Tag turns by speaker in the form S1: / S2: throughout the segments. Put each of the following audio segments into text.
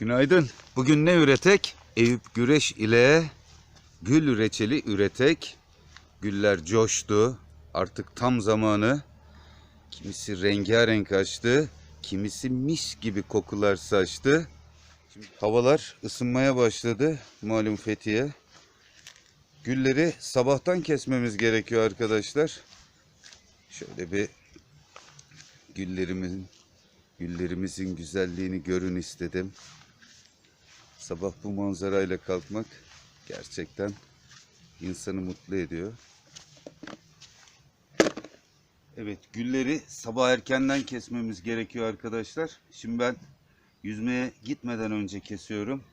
S1: Günaydın. Bugün ne üretek? Eyüp Güreş ile gül reçeli üretek. Güller coştu. Artık tam zamanı. Kimisi rengarenk açtı. Kimisi mis gibi kokular saçtı. Şimdi havalar ısınmaya başladı. Malum Fethiye. Gülleri sabahtan kesmemiz gerekiyor arkadaşlar. Şöyle bir güllerimin güllerimizin güzelliğini görün istedim. Sabah bu manzarayla kalkmak gerçekten insanı mutlu ediyor. Evet, gülleri sabah erkenden kesmemiz gerekiyor arkadaşlar. Şimdi ben yüzmeye gitmeden önce kesiyorum.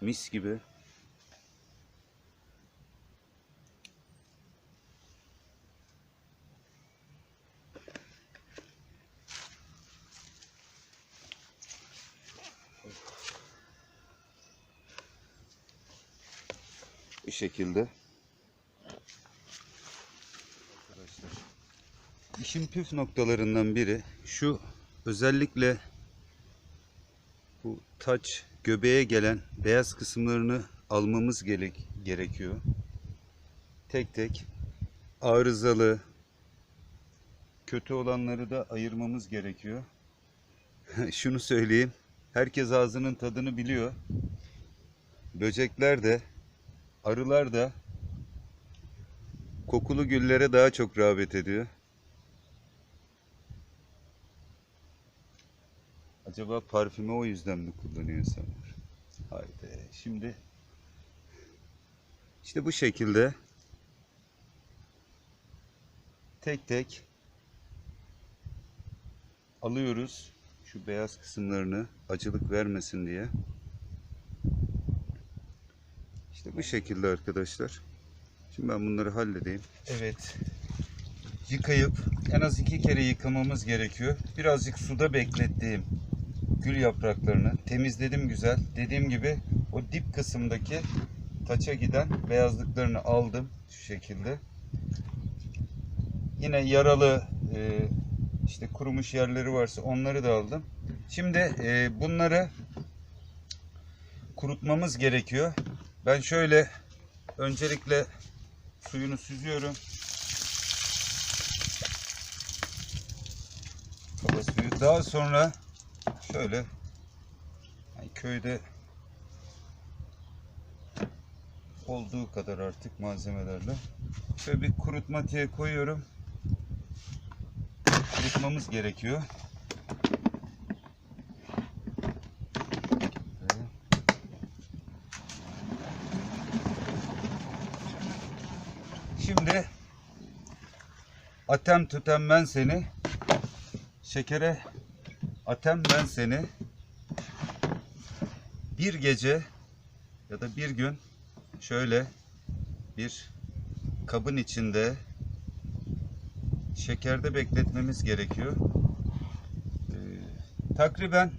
S1: Mis gibi. Şekilde. Arkadaşlar. İşin püf noktalarından biri şu özellikle bu taç göbeğe gelen beyaz kısımlarını almamız gerek, gerekiyor. Tek tek arızalı kötü olanları da ayırmamız gerekiyor. Şunu söyleyeyim. Herkes ağzının tadını biliyor. Böcekler de Arılar da kokulu güllere daha çok rağbet ediyor. Acaba parfümü o yüzden mi kullanıyor insanlar? Haydi şimdi işte bu şekilde tek tek alıyoruz şu beyaz kısımlarını acılık vermesin diye. İşte bu şekilde arkadaşlar. Şimdi ben bunları halledeyim. Evet. Yıkayıp en az iki kere yıkamamız gerekiyor. Birazcık suda beklettiğim gül yapraklarını temizledim güzel. Dediğim gibi o dip kısımdaki taça giden beyazlıklarını aldım şu şekilde. Yine yaralı e, işte kurumuş yerleri varsa onları da aldım. Şimdi e, bunları kurutmamız gerekiyor. Ben şöyle öncelikle suyunu süzüyorum. Suyu. Daha sonra şöyle yani köyde olduğu kadar artık malzemelerle şöyle bir kurutmatiğe koyuyorum. Kurutmamız gerekiyor. Şimdi atem tutem ben seni şekere atem ben seni bir gece ya da bir gün şöyle bir kabın içinde şekerde bekletmemiz gerekiyor. Ee, takriben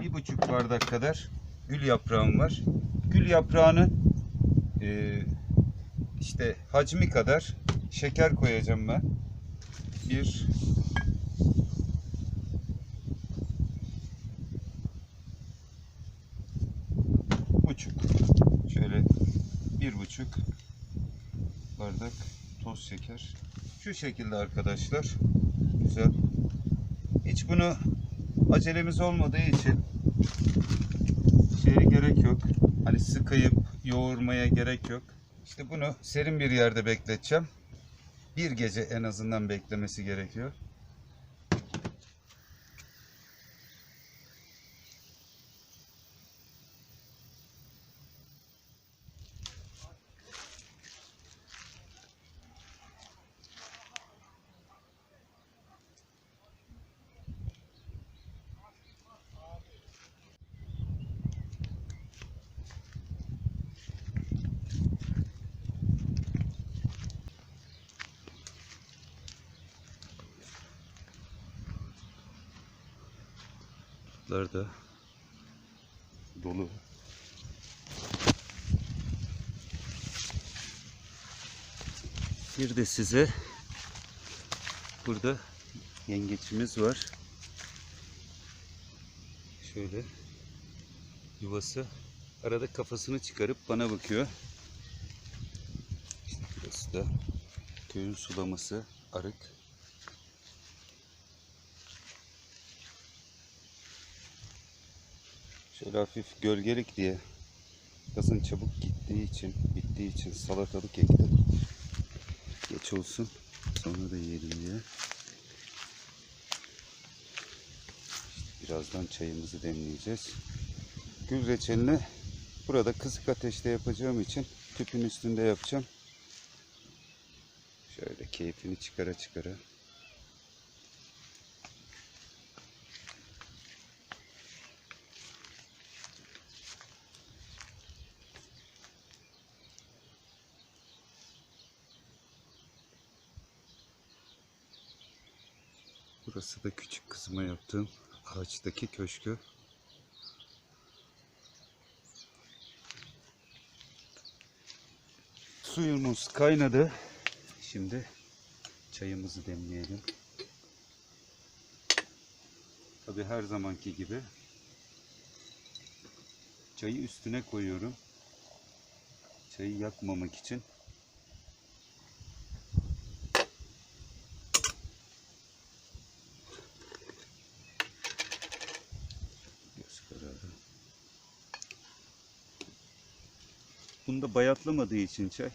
S1: bir buçuk bardak kadar gül yaprağım var. Gül yaprağının e, işte hacmi kadar şeker koyacağım ben. Bir buçuk şöyle bir buçuk bardak toz şeker. Şu şekilde arkadaşlar. Güzel. Hiç bunu acelemiz olmadığı için şeye gerek yok. Hani sıkayıp yoğurmaya gerek yok. İşte bunu serin bir yerde bekleteceğim. Bir gece en azından beklemesi gerekiyor. Bunlar da dolu. Bir de size burada yengeçimiz var. Şöyle yuvası. Arada kafasını çıkarıp bana bakıyor. İşte burası da köyün sulaması arık. Şöyle hafif gölgelik diye yazın çabuk gittiği için, bittiği için salatalık ektim. Geç olsun. Sonra da yiyelim diye. İşte birazdan çayımızı demleyeceğiz. Gül reçelini burada kısık ateşte yapacağım için tüpün üstünde yapacağım. Şöyle keyfini çıkara çıkara. Burası da küçük kızıma yaptığım ağaçtaki köşkü. Suyumuz kaynadı. Şimdi çayımızı demleyelim. Tabi her zamanki gibi çayı üstüne koyuyorum. Çayı yakmamak için. Bayatlamadığı için çay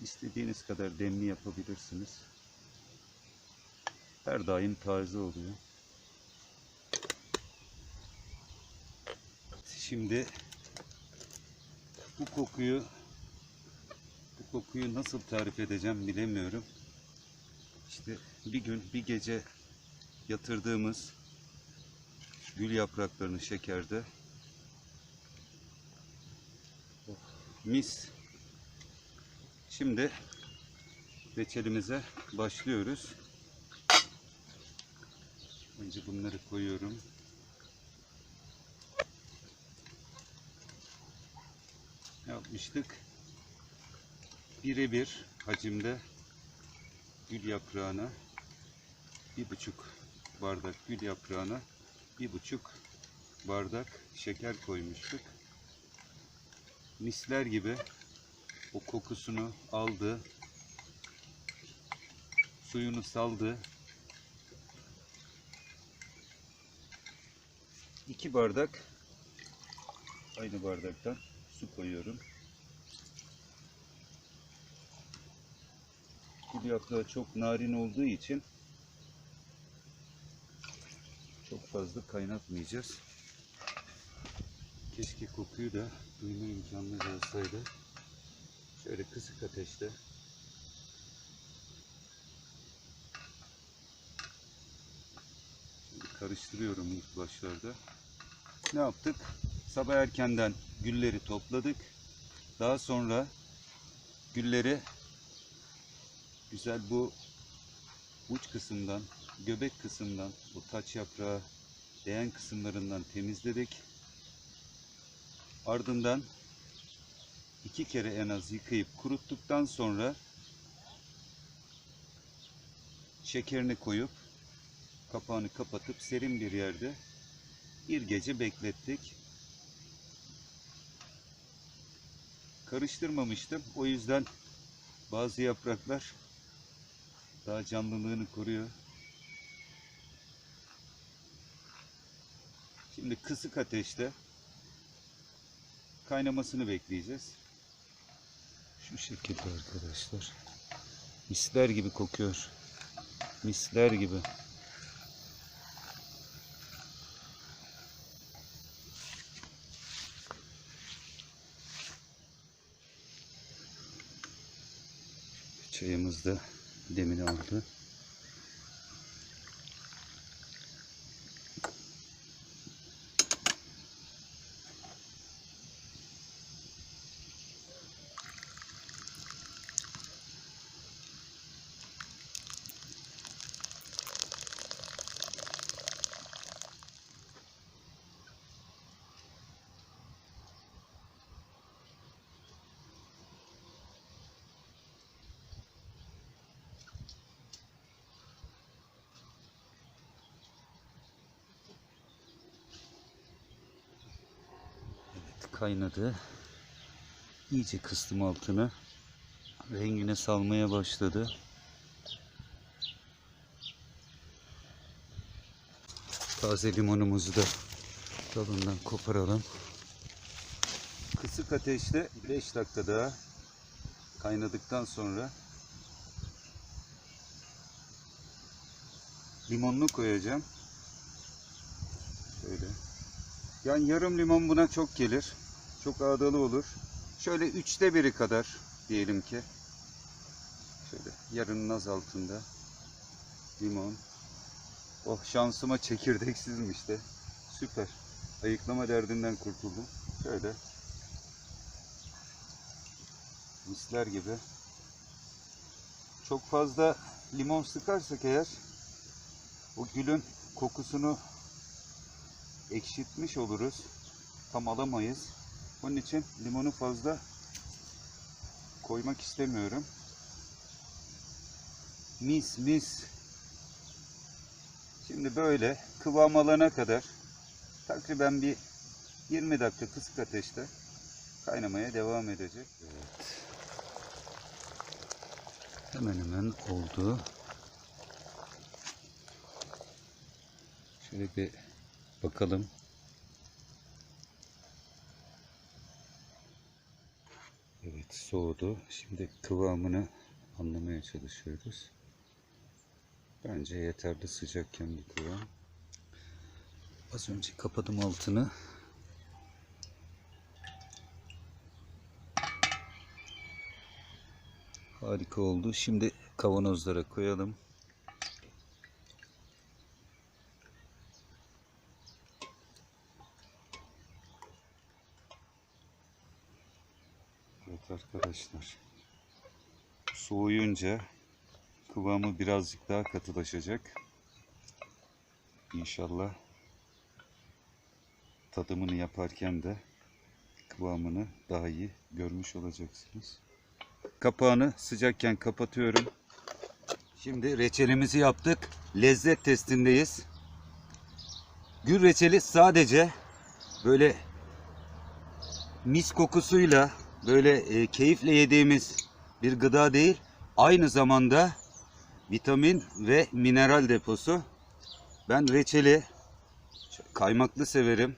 S1: istediğiniz kadar demli yapabilirsiniz. Her daim taze oluyor. Şimdi bu kokuyu bu kokuyu nasıl tarif edeceğim bilemiyorum. İşte bir gün bir gece yatırdığımız gül yapraklarını şekerde Oh, mis Şimdi reçelimize başlıyoruz. Önce bunları koyuyorum. Yapmıştık? Birebir hacimde gül yaprağına bir buçuk bardak gül yaprağına bir buçuk bardak şeker koymuştuk. Misler gibi o kokusunu aldı. Suyunu saldı. İki bardak aynı bardaktan su koyuyorum. Gül yaprağı çok narin olduğu için çok fazla kaynatmayacağız. Keşke kokuyu da duyma imkanımız olsaydı. Şöyle kısık ateşte Şimdi karıştırıyorum ilk başlarda. Ne yaptık? Sabah erkenden gülleri topladık. Daha sonra gülleri güzel bu uç kısımdan, göbek kısımdan, bu taç yaprağı değen kısımlarından temizledik. Ardından iki kere en az yıkayıp kuruttuktan sonra şekerini koyup kapağını kapatıp serin bir yerde bir gece beklettik. Karıştırmamıştım. O yüzden bazı yapraklar daha canlılığını koruyor. Şimdi kısık ateşte kaynamasını bekleyeceğiz. Şu şekilde arkadaşlar. Misler gibi kokuyor. Misler gibi. Çayımız da demini aldı. Kaynadı. İyice kıstım altını. Rengine salmaya başladı. Taze limonumuzu da dalından koparalım. Kısık ateşte 5 dakika daha kaynadıktan sonra limonunu koyacağım. Şöyle. Yani yarım limon buna çok gelir. Çok ağdalı olur. Şöyle üçte biri kadar diyelim ki. Şöyle yarının az altında limon. Oh şansıma çekirdeksizmiş de. Süper. Ayıklama derdinden kurtuldum. Şöyle. Misler gibi. Çok fazla limon sıkarsak eğer o gülün kokusunu ekşitmiş oluruz. Tam alamayız. Onun için limonu fazla koymak istemiyorum. Mis mis. Şimdi böyle kıvam alana kadar takriben bir 20 dakika kısık ateşte kaynamaya devam edecek. Evet. Hemen hemen oldu. Şöyle bir bakalım. Evet soğudu. Şimdi kıvamını anlamaya çalışıyoruz. Bence yeterli sıcakken bir kıvam. Az önce kapadım altını. Harika oldu. Şimdi kavanozlara koyalım. Evet arkadaşlar. Soğuyunca kıvamı birazcık daha katılaşacak. İnşallah tadımını yaparken de kıvamını daha iyi görmüş olacaksınız. Kapağını sıcakken kapatıyorum. Şimdi reçelimizi yaptık. Lezzet testindeyiz. Gül reçeli sadece böyle mis kokusuyla böyle e, keyifle yediğimiz bir gıda değil. Aynı zamanda vitamin ve mineral deposu. Ben reçeli kaymaklı severim.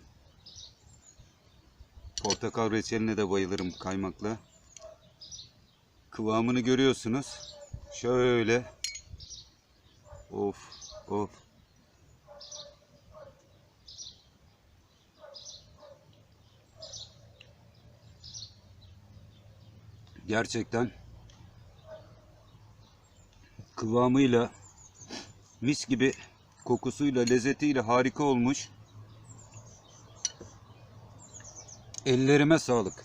S1: Portakal reçeline de bayılırım kaymaklı. Kıvamını görüyorsunuz. Şöyle. Of of. Gerçekten kıvamıyla mis gibi kokusuyla lezzetiyle harika olmuş. Ellerime sağlık.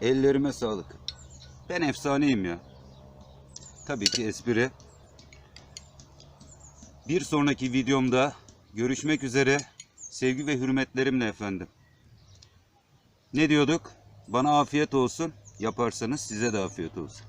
S1: Ellerime sağlık. Ben efsaneyim ya. Tabii ki espri. Bir sonraki videomda görüşmek üzere. Sevgi ve hürmetlerimle efendim. Ne diyorduk? Bana afiyet olsun. Yaparsanız size de afiyet olsun.